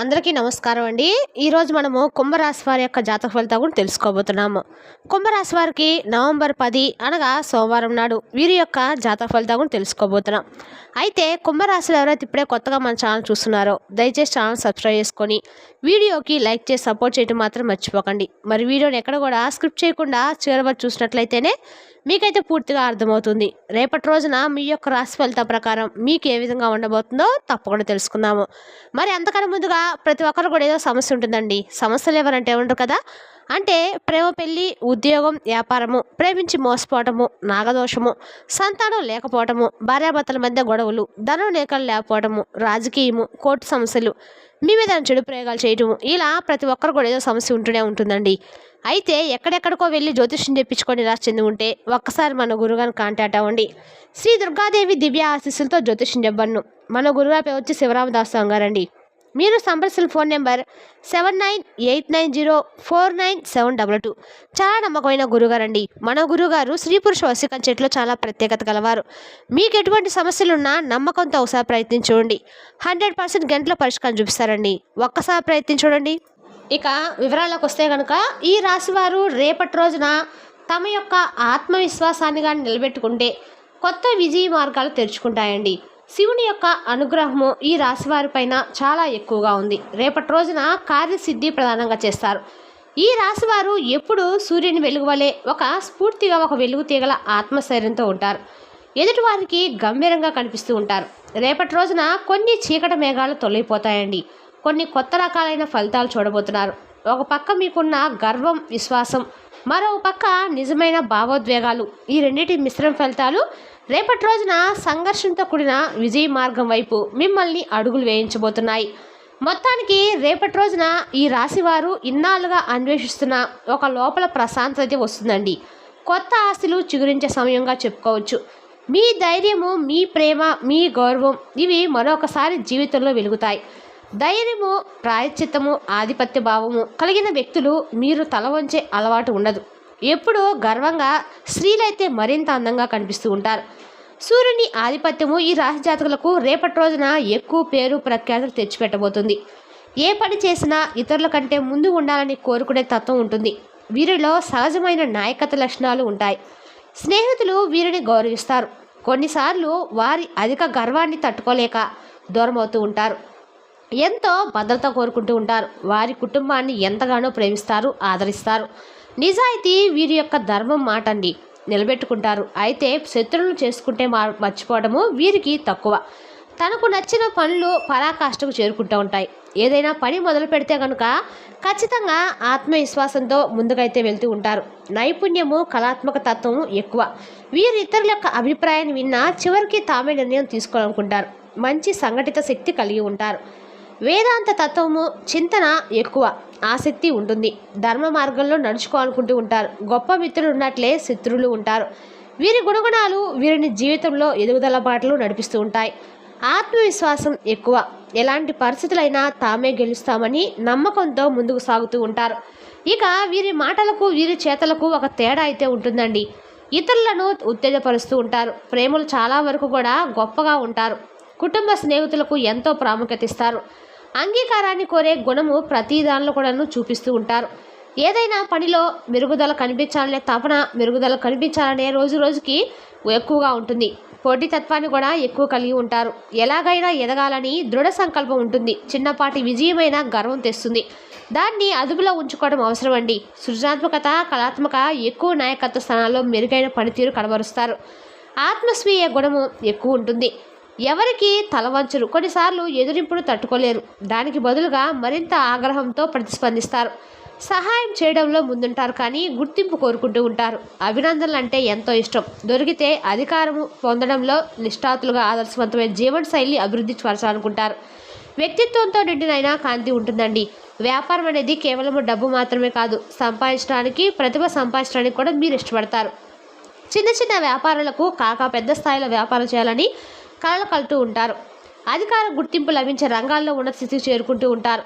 అందరికీ నమస్కారం అండి. ఈరోజు మనము కుంభరాశి వారి యొక్క జాతక ఫలితాలు కూడా తెలుసుకోబోతున్నాము. కుంభరాశి వారికి నవంబర్ పది అనగా సోమవారం నాడు వీరి యొక్క జాతక ఫలితాలు కూడా తెలుసుకోబోతున్నాం. అయితే కుంభరాశిలో ఎవరైతే ఇప్పుడే కొత్తగా మన ఛానల్ చూస్తున్నారో దయచేసి ఛానల్ సబ్స్క్రైబ్ చేసుకొని వీడియోకి లైక్ చేసి సపోర్ట్ చేయడం మాత్రం మర్చిపోకండి. మరి వీడియోని ఎక్కడ కూడా స్క్రిప్ట్ చేయకుండా చివరి చూసినట్లయితేనే మీకైతే పూర్తిగా అర్థమవుతుంది. రేపటి రోజున మీ యొక్క రాశి ఫలితం ప్రకారం మీకు ఏ విధంగా ఉండబోతుందో తప్పకుండా తెలుసుకుందాము. మరి అంతకన్నా ముందుగా ప్రతి ఒక్కరు కూడా ఏదో సమస్య ఉంటుందండి. సమస్యలు ఎవరంటే ఉండరు కదా? అంటే ప్రేమ పెళ్ళి ఉద్యోగం వ్యాపారము ప్రేమించి మోసపోవటము నాగదోషము సంతానం లేకపోవటము భార్యాభర్తల మధ్య గొడవలు ధనం లేఖలు లేకపోవటము రాజకీయము కోర్టు సమస్యలు మీ మీద చెడు ప్రయోగాలు చేయటము ఇలా ప్రతి ఒక్కరు కూడా ఏదో సమస్య ఉంటూనే ఉంటుందండి. అయితే ఎక్కడెక్కడికో వెళ్ళి జ్యోతిష్యం తెప్పించుకొని రాసి చెంది ఉంటే ఒక్కసారి మన గురుగారిని కాంటాక్ట్ అవ్వండి. శ్రీ దుర్గాదేవి దివ్య ఆశీస్సులతో జ్యోతిష్యం చెప్పను మన గురుగారి వచ్చి శివరామదాస్ గారండి. మీరు సంప్రదించిన phone number seven nine eight nine zero four nine seven double two. చాలా నమ్మకమైన గురుగారండి మన గురుగారు స్త్రీ పురుష వశీకరణ చెట్లో చాలా ప్రత్యేకత గలవారు. మీకు ఎటువంటి సమస్యలున్నా నమ్మకంతో ఒకసారి ప్రయత్నించండి హండ్రెడ్ పర్సెంట్ గంటల పరిష్కారం చూపిస్తారండి. ఒక్కసారి ప్రయత్నించి చూడండి. ఇక వివరాలకు వస్తే కనుక ఈ రాశివారు రేపటి రోజున తమ యొక్క ఆత్మవిశ్వాసాన్ని కానీ నిలబెట్టుకుంటే కొత్త విజయ మార్గాలు తెరుచుకుంటాయండి. శివుని యొక్క అనుగ్రహము ఈ రాశి పైన చాలా ఎక్కువగా ఉంది. రేపటి రోజున కార్యసిద్ధి ప్రధానంగా చేస్తారు. ఈ రాశివారు ఎప్పుడు సూర్యుని వెలుగువలే ఒక స్ఫూర్తిగా ఒక వెలుగు తీగల ఆత్మశైర్యంతో ఉంటారు. ఎదుటివారికి గంభీరంగా కనిపిస్తూ ఉంటారు. రేపటి రోజున కొన్ని చీకటి మేఘాలు తొలగిపోతాయండి. కొన్ని కొత్త రకాలైన ఫలితాలు చూడబోతున్నారు. ఒక పక్క మీకున్న గర్వం విశ్వాసం మరో పక్క నిజమైన భావోద్వేగాలు. ఈ రెండింటి మిశ్రమ ఫలితాలు రేపటి రోజున సంఘర్షణతో కూడిన విజయ మార్గం వైపు మిమ్మల్ని అడుగులు వేయించబోతున్నాయి. మొత్తానికి రేపటి రోజున ఈ రాశివారు ఇన్నాళ్ళుగా అన్వేషిస్తున్న ఒక లోపల ప్రశాంతత వస్తుందండి. కొత్త ఆస్తులు చిగురించే సమయంగా చెప్పుకోవచ్చు. మీ ధైర్యము మీ ప్రేమ మీ గౌరవం ఇవి మరొకసారి జీవితంలో వెలుగుతాయి. ధైర్యము ప్రాయశ్చిత్తము ఆధిపత్య భావము కలిగిన వ్యక్తులు మీరు తల వంచే అలవాటు ఉండదు. ఎప్పుడూ గర్వంగా స్త్రీలైతే మరింత అందంగా కనిపిస్తూ ఉంటారు. సూర్యుని ఆధిపత్యము ఈ రాశి జాతకులకు రేపటి రోజున ఎక్కువ పేరు ప్రఖ్యాతులు తెచ్చిపెట్టబోతుంది. ఏ పని చేసినా ఇతరుల కంటే ముందు ఉండాలని కోరుకునే తత్వం ఉంటుంది. వీరిలో సహజమైన నాయకత్వ లక్షణాలు ఉంటాయి. స్నేహితులు వీరిని గౌరవిస్తారు. కొన్నిసార్లు వారి అధిక గర్వాన్ని తట్టుకోలేక దూరమవుతూ ఉంటారు. ఎంతో భద్రత కోరుకుంటూ ఉంటారు. వారి కుటుంబాన్ని ఎంతగానో ప్రేమిస్తారు ఆదరిస్తారు. నిజాయితీ వీరి యొక్క ధర్మం మాట అండి నిలబెట్టుకుంటారు. అయితే శత్రువులను చేసుకుంటే మా మర్చిపోవడము వీరికి తక్కువ. తనకు నచ్చిన పనులు పరాకాష్ఠకు చేరుకుంటూ ఉంటాయి. ఏదైనా పని మొదలు పెడితే కనుక ఖచ్చితంగా ఆత్మవిశ్వాసంతో ముందుకైతే వెళ్తూ ఉంటారు. నైపుణ్యము కళాత్మక తత్వము ఎక్కువ. వీరు ఇతరుల యొక్క అభిప్రాయాన్ని విన్నా చివరికి తామే నిర్ణయం తీసుకోవాలనుకుంటారు. మంచి సంఘటిత శక్తి కలిగి ఉంటారు. వేదాంత తత్వము చింతన ఎక్కువ ఆసక్తి ఉంటుంది. ధర్మ మార్గంలో నడుచుకోవాలనుకుంటూ ఉంటారు. గొప్ప మిత్రులు ఉన్నట్లే శత్రువులు ఉంటారు. వీరి గుణగుణాలు వీరిని జీవితంలో ఎదుగుదల బాటలు నడిపిస్తూ ఉంటాయి. ఆత్మవిశ్వాసం ఎక్కువ. ఎలాంటి పరిస్థితులైనా తామే గెలుస్తామని నమ్మకంతో ముందుకు సాగుతూ ఉంటారు. ఇక వీరి మాటలకు వీరి చేతలకు ఒక తేడా అయితే ఉంటుందండి. ఇతరులను ఉత్తేజపరుస్తూ ఉంటారు. ప్రేమలు చాలా వరకు కూడా గొప్పగా ఉంటారు. కుటుంబ స్నేహితులకు ఎంతో ప్రాముఖ్యత ఇస్తారు. అంగీకారాన్ని కోరే గుణము ప్రతి దానిలో కూడాను చూపిస్తూ ఉంటారు. ఏదైనా పనిలో మెరుగుదల కనిపించాలనే తపన మెరుగుదల కనిపించాలనే రోజు రోజుకి ఎక్కువగా ఉంటుంది. పోటీతత్వాన్ని కూడా ఎక్కువ కలిగి ఉంటారు. ఎలాగైనా ఎదగాలని దృఢ సంకల్పం ఉంటుంది. చిన్నపాటి విజయమైన గర్వం తెస్తుంది. దాన్ని అదుపులో ఉంచుకోవడం అవసరం అండి సృజనాత్మకత కళాత్మక ఎక్కువ నాయకత్వ స్థానాల్లో మెరుగైన పనితీరు కనబరుస్తారు. ఆత్మస్వీయ గుణము ఎక్కువ ఉంటుంది. ఎవరికి తలవంచరు కొన్నిసార్లు ఎదురింపును తట్టుకోలేరు. దానికి బదులుగా మరింత ఆగ్రహంతో ప్రతిస్పందిస్తారు. సహాయం చేయడంలో ముందుంటారు కానీ గుర్తింపు కోరుకుంటూ ఉంటారు. అభినందనలు అంటే ఎంతో ఇష్టం. దొరికితే అధికారము పొందడంలో నిష్ఠాతులుగా ఆదర్శవంతమైన జీవన శైలి అభివృద్ధి పరచాలనుకుంటారు. వ్యక్తిత్వంతో నిండినైనా కాంతి ఉంటుందండి. వ్యాపారం అనేది కేవలం డబ్బు మాత్రమే కాదు. సంపాదించడానికి ప్రతిభ సంపాదించడానికి కూడా మీరు ఇష్టపడతారు. చిన్న చిన్న వ్యాపారాలకు కాక పెద్ద స్థాయిలో వ్యాపారం చేయాలని కళలు కలుతూ ఉంటారు. అధికార గుర్తింపు లభించే రంగాల్లో ఉన్న స్థితికి చేరుకుంటూ ఉంటారు.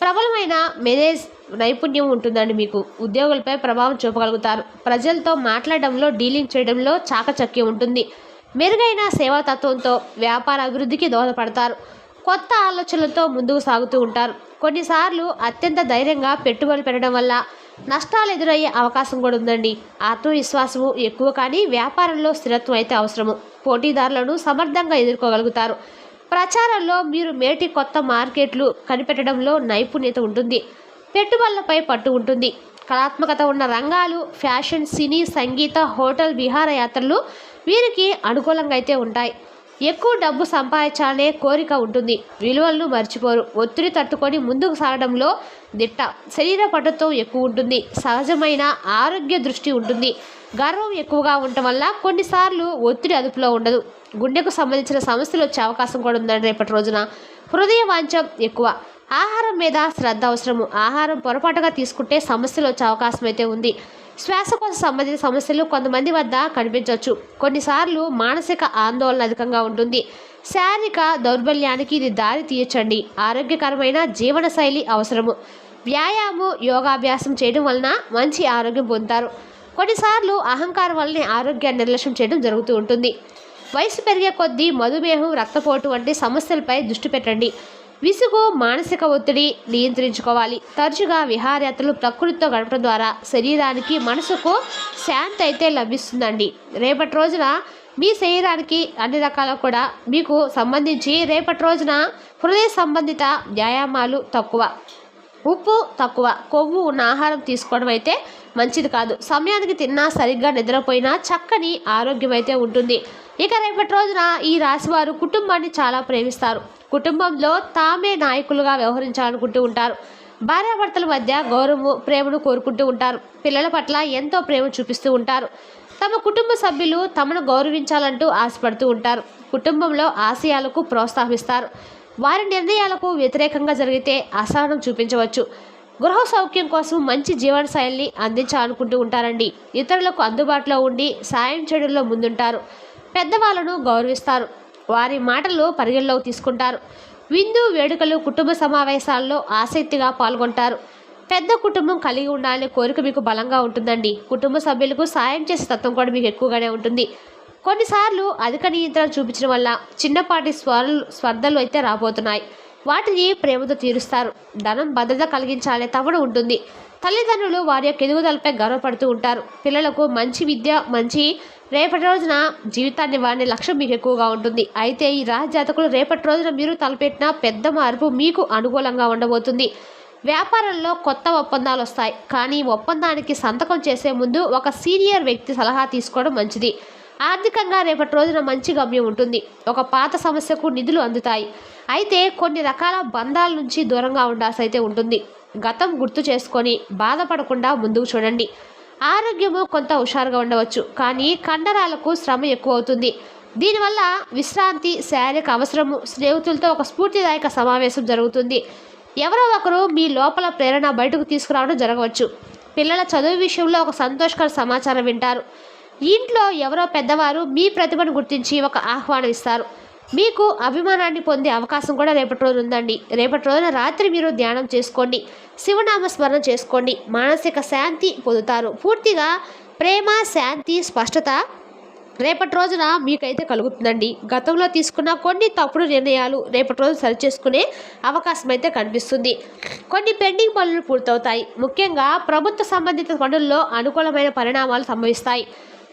ప్రబలమైన మేనేజ్ నైపుణ్యం ఉంటుందండి మీకు. ఉద్యోగులపై ప్రభావం చూపగలుగుతారు. ప్రజలతో మాట్లాడడంలో డీలింగ్ చేయడంలో చాకచక్యం ఉంటుంది. మెరుగైన సేవాతత్వంతో వ్యాపార అభివృద్ధికి దోహదపడతారు. కొత్త ఆలోచనలతో ముందుకు సాగుతూ ఉంటారు. కొన్నిసార్లు అత్యంత ధైర్యంగా పెట్టుబడులు పెట్టడం వల్ల నష్టాలు ఎదురయ్యే అవకాశం కూడా ఉందండి. ఆత్మవిశ్వాసము ఎక్కువ కానీ వ్యాపారంలో స్థిరత్వం అయితే అవసరము. పోటీదారులను సమర్థంగా ఎదుర్కోగలుగుతారు. ప్రచారంలో మీరు మేటి కొత్త మార్కెట్లు కనిపెట్టడంలో నైపుణ్యత ఉంటుంది. పెట్టుబడులపై పట్టు ఉంటుంది. కళాత్మకత ఉన్న రంగాలు ఫ్యాషన్ సినీ సంగీత హోటల్ విహారయాత్రలు వీరికి అనుకూలంగా అయితే ఉంటాయి. ఎక్కువ డబ్బు సంపాదించాలనే కోరిక ఉంటుంది. విలువలను మర్చిపోరు. ఒత్తిడి తట్టుకొని ముందుకు సాగడంలో దిట్ట. శరీర పట్టుత్వం ఎక్కువ ఉంటుంది. సహజమైన ఆరోగ్య దృష్టి ఉంటుంది. గర్వం ఎక్కువగా ఉండటం వల్ల కొన్నిసార్లు ఒత్తిడి అదుపులో ఉండదు. గుండెకు సంబంధించిన సమస్యలు వచ్చే అవకాశం కూడా ఉందండి రేపటి రోజున. హృదయ వాంఛం ఎక్కువ. ఆహారం మీద శ్రద్ధ అవసరము. ఆహారం పొరపాటుగా తీసుకుంటే సమస్యలు వచ్చే అవకాశం అయితే ఉంది. శ్వాసకోశ సంబంధిత సమస్యలు కొంతమంది వద్ద కనిపించవచ్చు కొన్నిసార్లు మానసిక ఆందోళన అధికంగా ఉంటుంది. శారీరక దౌర్బల్యానికి ఇది దారి తీయచ్చండి. ఆరోగ్యకరమైన జీవనశైలి అవసరము. వ్యాయామం యోగాభ్యాసం చేయడం వలన మంచి ఆరోగ్యం పొందుతారు. కొన్నిసార్లు అహంకారం వల్లనే ఆరోగ్యాన్ని నిర్లక్ష్యం చేయడం జరుగుతూ ఉంటుంది. వయసు పెరిగే కొద్దీ మధుమేహం రక్తపోటు వంటి సమస్యలపై దృష్టి పెట్టండి. విసుగు మానసిక ఒత్తిడి నియంత్రించుకోవాలి. తరచుగా విహారయాత్రలు ప్రకృతితో గడపడం ద్వారా శరీరానికి మనసుకు శాంతి అయితే లభిస్తుందండి. రేపటి రోజున మీ శరీరానికి అన్ని రకాల కూడా మీకు సంబంధించి రేపటి రోజున హృదయ సంబంధిత వ్యాయామాలు తక్కువ. ఉప్పు తక్కువ. కొవ్వు ఉన్న ఆహారం తీసుకోవడం అయితే మంచిది కాదు. సమయానికి తిన్నా సరిగ్గా నిద్రపోయినా చక్కని ఆరోగ్యం అయితే ఉంటుంది. ఇక రేపటి రోజున ఈ రాశివారు కుటుంబాన్ని చాలా ప్రేమిస్తారు. కుటుంబంలో తామే నాయకులుగా వ్యవహరించాలనుకుంటూ ఉంటారు. భార్యాభర్తల మధ్య గౌరవము ప్రేమను కోరుకుంటూ ఉంటారు. పిల్లల పట్ల ఎంతో ప్రేమ చూపిస్తూ ఉంటారు. తమ కుటుంబ సభ్యులు తమను గౌరవించాలంటూ ఆశపడుతూ ఉంటారు. కుటుంబంలో ఆశయాలకు ప్రోత్సహిస్తారు. వారి నిర్ణయాలకు వ్యతిరేకంగా జరిగితే అసహనం చూపించవచ్చు. గృహ సౌఖ్యం కోసం మంచి జీవనశైలిని అందించాలనుకుంటూ ఉంటారండి. ఇతరులకు అందుబాటులో ఉండి సాయం చేయడంలో ముందుంటారు. పెద్దవాళ్ళను గౌరవిస్తారు. వారి మాటలు పరిగణలోకి తీసుకుంటారు. విందు వేడుకలు కుటుంబ సమావేశాల్లో ఆసక్తిగా పాల్గొంటారు. పెద్ద కుటుంబం కలిగి ఉండాలనే కోరిక మీకు బలంగా ఉంటుందండి. కుటుంబ సభ్యులకు సాయం చేసే తత్వం కూడా మీకు ఎక్కువగానే ఉంటుంది. కొన్నిసార్లు అధిక నియంత్రణ చూపించడం వల్ల చిన్నపాటి స్వర్ స్పర్ధలు అయితే రాబోతున్నాయి. వాటిని ప్రేమతో తీరుస్తారు. ధనం భద్రత కలిగించాలనే తవడు ఉంటుంది. తల్లిదండ్రులు వారి యొక్క ఎదుగుదలపై గర్వపడుతూ ఉంటారు. పిల్లలకు మంచి విద్య మంచి రేపటి రోజున జీవితాన్ని వాడిన లక్ష్యం మీకు ఎక్కువగా ఉంటుంది. అయితే ఈ రాజజాతకులు రేపటి రోజున మీరు తలపెట్టిన పెద్ద మార్పు మీకు అనుకూలంగా ఉండబోతుంది. వ్యాపారంలో కొత్త ఒప్పందాలు వస్తాయి. కానీ ఒప్పందానికి సంతకం చేసే ముందు ఒక సీనియర్ వ్యక్తి సలహా తీసుకోవడం మంచిది. ఆర్థికంగా రేపటి రోజున మంచి గమ్యం ఉంటుంది. ఒక పాత సమస్యకు నిధులు అందుతాయి. అయితే కొన్ని రకాల బంధాల నుంచి దూరంగా ఉండాల్సి అయితే ఉంటుంది. గతం గుర్తు చేసుకొని బాధపడకుండా ముందుకు చూడండి. ఆరోగ్యము కొంత హుషారుగా ఉండవచ్చు. కానీ కండరాలకు శ్రమ ఎక్కువ అవుతుంది. దీనివల్ల విశ్రాంతి శారీరక అవసరము స్నేహితులతో ఒక స్ఫూర్తిదాయక సమావేశం జరుగుతుంది. ఎవరో ఒకరు మీ లోపల ప్రేరణ బయటకు తీసుకురావడం జరగవచ్చు. పిల్లల చదువు విషయంలో ఒక సంతోషకర సమాచారం వింటారు. ఇంట్లో ఎవరో పెద్దవారు మీ ప్రతిభను గుర్తించి ఒక ఆహ్వానం ఇస్తారు. మీకు అభిమానాన్ని పొందే అవకాశం కూడా రేపటి రోజు ఉందండి. రేపటి రోజున రాత్రి మీరు ధ్యానం చేసుకోండి. శివనామ స్మరణ చేసుకోండి. మానసిక శాంతి పొందుతారు. పూర్తిగా ప్రేమ శాంతి స్పష్టత రేపటి రోజున మీకైతే కలుగుతుందండి. గతంలో తీసుకున్న కొన్ని తప్పుడు నిర్ణయాలు రేపటి రోజు సరిచేసుకునే అవకాశం అయితే కనిపిస్తుంది. కొన్ని పెండింగ్ పనులు పూర్తవుతాయి. ముఖ్యంగా ప్రభుత్వ సంబంధిత పనుల్లో అనుకూలమైన పరిణామాలు సంభవిస్తాయి.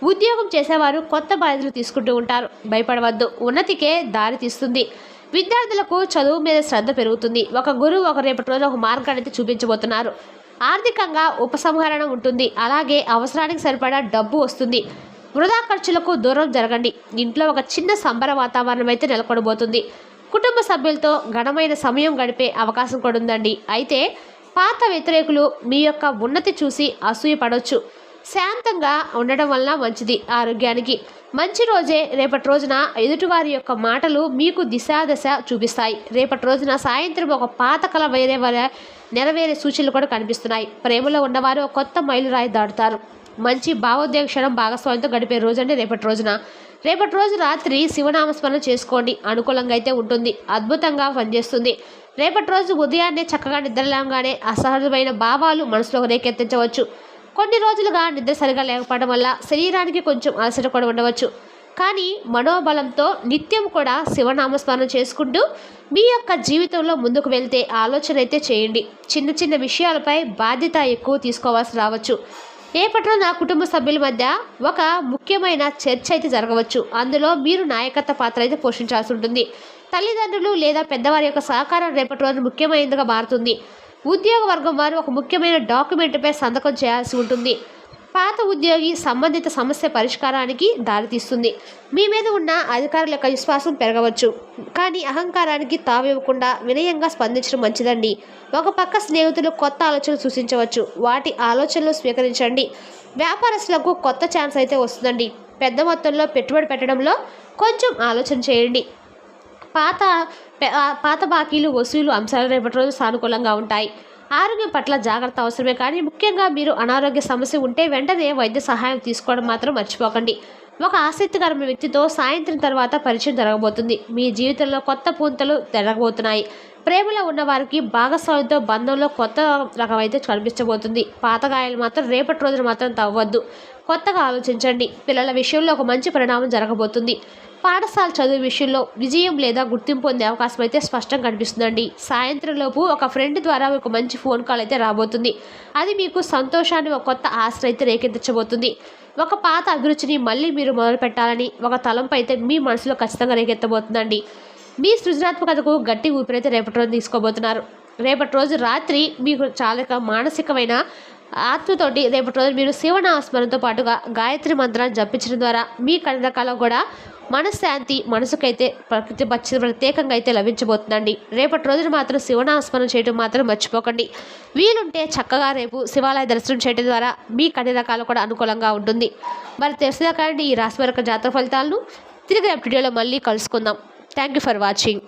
ఉద్యోగం చేసేవారు కొత్త బాధ్యతలు తీసుకుంటూ ఉంటారు. భయపడవద్దు. ఉన్నతికే దారి తీస్తుంది. విద్యార్థులకు చదువు మీద శ్రద్ధ పెరుగుతుంది. ఒక గురువు ఒక రేపటి రోజు ఒక మార్గాన్ని అయితే చూపించబోతున్నారు. ఆర్థికంగా ఉపసంహరణ ఉంటుంది. అలాగే అవసరానికి సరిపడా డబ్బు వస్తుంది. వృధా ఖర్చులకు దూరం జరగండి. ఇంట్లో ఒక చిన్న సంబర వాతావరణం అయితే నెలకొనబోతుంది. కుటుంబ సభ్యులతో ఘనమైన సమయం గడిపే అవకాశం కూడా ఉందండి. అయితే పాత వ్యతిరేకులు మీ యొక్క ఉన్నతి చూసి అసూయపడవచ్చు శాంతంగా ఉండడం వలన మంచిది ఆరోగ్యానికి. మంచి రోజే రేపటి రోజున ఎదుటివారి యొక్క మాటలు మీకు దిశాదశ చూపిస్తాయి. రేపటి రోజున సాయంత్రం ఒక పాత కళ వేరే వారి నెరవేరే సూచనలు కూడా కనిపిస్తున్నాయి. ప్రేమలో ఉన్నవారు ఒక కొత్త మైలురాయి దాటుతారు. మంచి భావోద్వేగ క్షణం భాగస్వామ్యంతో గడిపే రోజు అంటే రేపటి రోజున. రేపటి రోజు రాత్రి శివనామస్మరణ చేసుకోండి. అనుకూలంగా అయితే ఉంటుంది. అద్భుతంగా పనిచేస్తుంది. రేపటి రోజు ఉదయాన్నే చక్కగా నిద్రలేగానే అసహజమైన భావాలు మనసులో రేకెత్తించవచ్చు. కొన్ని రోజులుగా నిద్ర సరిగా లేకపోవడం వల్ల శరీరానికి కొంచెం అలసట కూడా ఉండవచ్చు. కానీ మనోబలంతో నిత్యం కూడా శివనామస్మరణ చేసుకుంటూ మీ యొక్క జీవితంలో ముందుకు వెళ్తే ఆలోచన అయితే చేయండి. చిన్న చిన్న విషయాలపై బాధ్యత ఎక్కువ తీసుకోవాల్సి రావచ్చు. రేపట్లో నా కుటుంబ సభ్యుల మధ్య ఒక ముఖ్యమైన చర్చ అయితే జరగవచ్చు. అందులో మీరు నాయకత్వ పాత్ర అయితే పోషించాల్సి ఉంటుంది. తల్లిదండ్రులు లేదా పెద్దవారి యొక్క సహకారం రేపటి రోజు ముఖ్యమైనదిగా మారుతుంది. ఉద్యోగ వర్గం వారు ఒక ముఖ్యమైన డాక్యుమెంట్పై సంతకం చేయాల్సి ఉంటుంది. పాత ఉద్యోగి సంబంధిత సమస్య పరిష్కారానికి దారితీస్తుంది. మీ మీద ఉన్న అధికారుల యొక్క విశ్వాసం పెరగవచ్చు. కానీ అహంకారానికి తావివ్వకుండా వినయంగా స్పందించడం మంచిదండి. ఒక పక్క స్నేహితులు కొత్త ఆలోచనలు సూచించవచ్చు వాటి ఆలోచనలు స్వీకరించండి. వ్యాపారస్తులకు కొత్త ఛాన్స్ అయితే వస్తుందండి. పెద్ద మొత్తంలో పెట్టుబడి పెట్టడంలో కొంచెం ఆలోచన చేయండి. పాత పాత బాకీలు వసూలు అంశాలు రేపటి రోజు సానుకూలంగా ఉంటాయి. ఆరోగ్యం పట్ల జాగ్రత్త అవసరమే కానీ ముఖ్యంగా మీరు అనారోగ్య సమస్య ఉంటే వెంటనే వైద్య సహాయం తీసుకోవడం మాత్రం మర్చిపోకండి. ఒక ఆసక్తికరమైన వ్యక్తితో సాయంత్రం తర్వాత పరిచయం జరగబోతుంది. మీ జీవితంలో కొత్త పూంతలు జరగబోతున్నాయి. ప్రేమలో ఉన్నవారికి భాగస్వామితో బంధంలో కొత్త రకం అయితే కనిపించబోతుంది పాతగాయాలు మాత్రం రేపటి రోజున మాత్రం తవ్వద్దు. కొత్తగా ఆలోచించండి. పిల్లల విషయంలో ఒక మంచి పరిణామం జరగబోతుంది. పాఠశాల చదువు విషయంలో విజయం లేదా గుర్తింపు పొందే అవకాశం అయితే స్పష్టం కనిపిస్తుందండి. సాయంత్రం లోపు ఒక ఫ్రెండ్ ద్వారా ఒక మంచి ఫోన్ కాల్ అయితే రాబోతుంది. అది మీకు సంతోషాన్ని ఒక కొత్త ఆశ అయితే రేకెత్తించబోతుంది ఒక పాత అభిరుచిని మళ్ళీ మీరు మొదలు పెట్టాలని ఒక తలంపు అయితే మీ మనసులో ఖచ్చితంగా రేకెత్తబోతుందండి. మీ సృజనాత్మకతకు గట్టి ఊపిరైతే రేపటి రోజు తీసుకోబోతున్నారు. రేపటి రోజు రాత్రి మీకు చాలా మానసికమైన ఆత్మతోటి రేపటి రోజు మీరు శివనామస్మరణతో పాటుగా గాయత్రి మంత్రాన్ని జపించడం ద్వారా మీ కన్ని కూడా మనశ్శాంతి మనసుకైతే ప్రకృతి ప్రత్యేకంగా అయితే లభించబోతుందండి. రేపటి రోజున మాత్రం శివనాస్మరణ చేయడం మాత్రం మర్చిపోకండి. వీలుంటే చక్కగా రేపు శివాలయ దర్శనం చేయడం ద్వారా మీ కన్ని రకాలు కూడా అనుకూలంగా ఉంటుంది. మరి తెలిసిన కానీ ఈ రాశి వరకు జాతర ఫలితాలను తిరిగి రేపు వీడియోలో మళ్ళీ కలుసుకుందాం. Thank you for watching